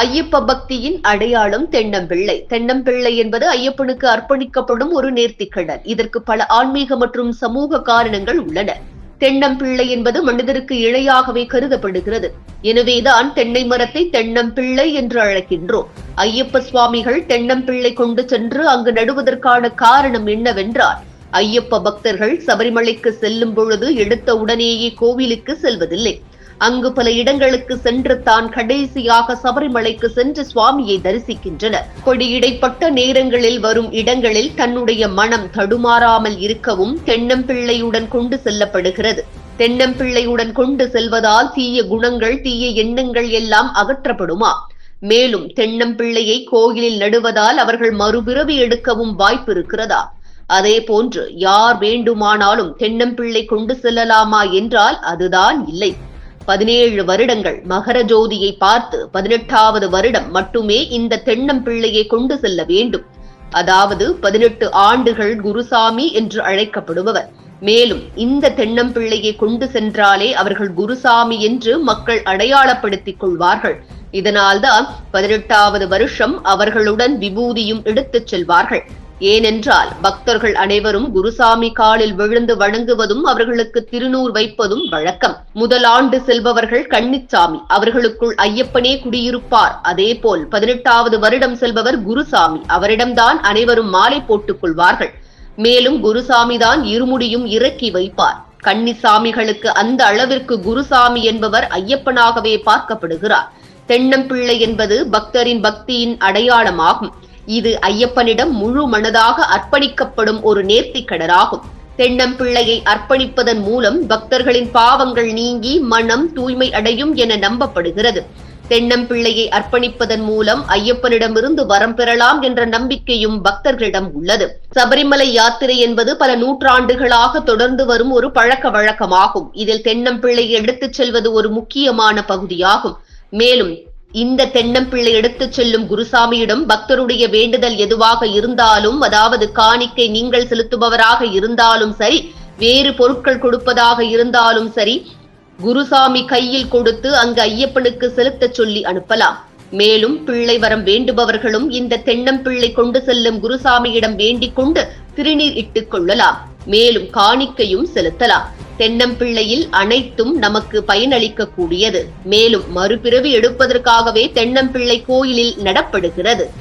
ஐயப்ப பக்தியின் அடையாளம் தென்னம்பிள்ளை. தென்னம்பிள்ளை என்பது ஐயப்பனுக்கு அர்ப்பணிக்கப்படும் ஒரு நேர்த்திக்கடன் இதற்கு பல ஆன்மீக மற்றும் சமூக காரணங்கள் உள்ளன. தென்னம்பிள்ளை என்பது மனிதருக்கு இழையாகவே கருதப்படுகிறது. எனவேதான் தென்னை மரத்தை தென்னம்பிள்ளை என்று அழைக்கின்றோம். ஐயப்ப சுவாமிகள் தென்னம்பிள்ளை கொண்டு சென்று அங்கு நடுவதற்கான காரணம் என்னவென்றால் ஐயப்ப பக்தர்கள் சபரிமலைக்கு செல்லும் பொழுது எடுத்த உடனேயே கோவிலுக்கு செல்வதில்லை. அங்கு பல இடங்களுக்கு சென்று தான் கடைசியாக சபரிமலைக்கு சென்று சுவாமியை தரிசிக்கின்றனர். கொடியிடைப்பட்ட நேரங்களில் வரும் இடங்களில் தன்னுடைய மனம் தடுமாறாமல் இருக்கவும் தென்னம்பிள்ளையுடன் கொண்டு செல்லப்படுகிறது. தென்னம்பிள்ளையுடன் கொண்டு செல்வதால் தீய குணங்கள் தீய எண்ணங்கள் எல்லாம் அகற்றப்படுமா? மேலும் தென்னம்பிள்ளையை கோயிலில் நடுவதால் அவர்கள் மறுபிறவி எடுக்கவும் வாய்ப்பு இருக்கிறதா? அதே போன்று யார் வேண்டுமானாலும் தென்னம்பிள்ளை கொண்டு செல்லலாமா என்றால் அதுதான் இல்லை. பதினேழு வருடங்கள் மகர ஜோதியை பார்த்து பதினெட்டாவது வருடம் மட்டுமே இந்த தென்னம் பிள்ளையை கொண்டு செல்ல வேண்டும். அதாவது பதினெட்டு ஆண்டுகள் குருசாமி என்று அழைக்கப்படுபவர். மேலும் இந்த தென்னம்பிள்ளையை கொண்டு சென்றாலே அவர்கள் குருசாமி என்று மக்கள் அடையாளப்படுத்திக் கொள்வார்கள். இதனால்தான் பதினெட்டாவது வருஷம் அவர்களுடன் விபூதியும் எடுத்துச் செல்வார்கள். ஏனென்றால் பக்தர்கள் அனைவரும் குருசாமி காலில் விழுந்து வணங்குவதும் அவர்களுக்கு திருநூறு வைப்பதும் வழக்கம். முதல் ஆண்டு செல்பவர்கள் கன்னிச்சாமி. அவர்களுக்குள் ஐயப்பனே குடியிருப்பார். அதேபோல் பதினெட்டாவது வருடம் செல்பவர் குருசாமி. அவரிடம்தான் அனைவரும் மாலை போட்டுக் கொள்வார்கள் மேலும் குருசாமி தான் இருமுடியும் இறக்கி வைப்பார். கன்னிசாமிகளுக்கு அந்த அளவிற்கு குருசாமி என்பவர் ஐயப்பனாகவே பார்க்கப்படுகிறார். தென்னம்பிள்ளை என்பது பக்தரின் பக்தியின் அடையாளமாகும். இது ஐயப்பனிடம் முழு மனதாக அர்ப்பணிக்கப்படும் ஒரு நேர்த்திக்கடலாகும் தென்னம்பிள்ளையை அர்ப்பணிப்பதன் மூலம் பக்தர்களின் பாவங்கள் நீங்கி மனம் தூய்மை அடையும் என நம்பப்படுகிறது. தென்னம்பிள்ளையை அர்ப்பணிப்பதன் மூலம் ஐயப்பனிடமிருந்து வரம் பெறலாம் என்ற நம்பிக்கையும் பக்தர்களிடம் உள்ளது. சபரிமலை யாத்திரை என்பது பல நூற்றாண்டுகளாக தொடர்ந்து வரும் ஒரு பழக்க வழக்கமாகும். இதில் தென்னம்பிள்ளையை எடுத்துச் செல்வது ஒரு முக்கியமான பகுதியாகும். மேலும் இந்த தென்னம்பிள்ளை எடுத்துச் செல்லும் குருசாமியிடம் பக்தருடைய வேண்டுதல் எதுவாக இருந்தாலும் அதாவது காணிக்கை நீங்கள் செலுத்துபவராக இருந்தாலும் சரி வேறு பொருட்கள் கொடுப்பதாக இருந்தாலும் சரி குருசாமி கையில் கொடுத்து அங்கு ஐயப்பனுக்கு செலுத்தச் சொல்லி அனுப்பலாம். மேலும் பிள்ளை வரம் வேண்டுபவர்களும் இந்த தென்னம்பிள்ளை கொண்டு செல்லும் குருசாமியிடம் வேண்டிக் கொண்டு திருநீர் இட்டுக் கொள்ளலாம். மேலும் காணிக்கையும் செலுத்தலாம். தென்னம்பிள்ளையில் அனைத்தும் நமக்கு பயனளிக்கக்கூடியது. மேலும் மறுபிறவி எடுப்பதற்காகவே தென்னம்பிள்ளை கோயிலில் நடப்படுகிறது.